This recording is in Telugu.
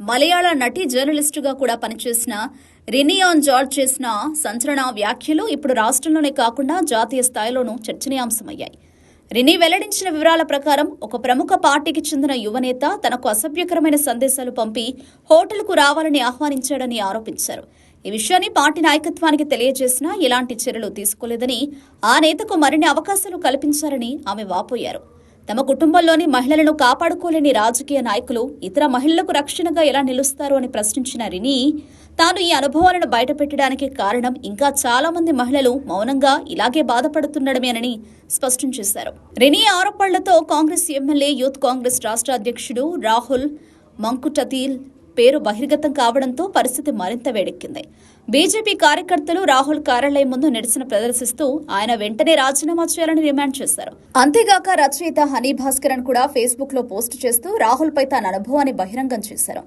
మలయాళ నటి జర్నలిస్టుగా కూడా పనిచేసిన రినియాన్ జార్జ్ చేసిన సంచలన వ్యాఖ్యలు ఇప్పుడు రాష్ట్రంలోనే కాకుండా జాతీయ స్థాయిలోనూ చర్చనీయాంశమయ్యాయి. రిని వెల్లడించిన వివరాల ప్రకారం ఒక ప్రముఖ పార్టీకి చెందిన యువనేత తనకు అసభ్యకరమైన సందేశాలు పంపి హోటల్కు రావాలని ఆహ్వానించాడని ఆరోపించారు. ఈ విషయాన్ని పార్టీ నాయకత్వానికి తెలియజేసినా ఎలాంటి చర్యలు తీసుకోలేదని ఆ నేతకు మరిన్ని అవకాశాలు కల్పించారని ఆమె వాపోయారు. తమ కుటుంబంలోని మహిళలను కాపాడుకోలేని రాజకీయ నాయకులు ఇతర మహిళలకు రక్షణగా ఎలా నిలుస్తారు అని ప్రశ్నించిన రిని తాను ఈ అనుభవాలను బయటపెట్టడానికి కారణం ఇంకా చాలా మంది మహిళలు మౌనంగా ఇలాగే బాధపడుతుండడమేనని స్పష్టం చేశారు. రిని ఆరోపణలతో కాంగ్రెస్ ఎమ్మెల్యే యూత్ కాంగ్రెస్ రాష్ట్ర అధ్యక్షుడు రాహుల్ మంకుటతీల్ పేరు బహిర్గతం కావడంతో పరిస్థితి మరింత వేడెక్కింది. బీజేపీ కార్యకర్తలు రాహుల్ కార్యాలయం ముందు నిరసన ప్రదర్శిస్తూ ఆయన వెంటనే రాజీనామా చేయాలని డిమాండ్ చేశారు. అంతేగాక రచయిత హనీ భాస్కరన్ కూడా ఫేస్బుక్లో పోస్ట్ చేస్తూ రాహుల్ పై తన అనుభవాన్ని బహిరంగం చేశారు.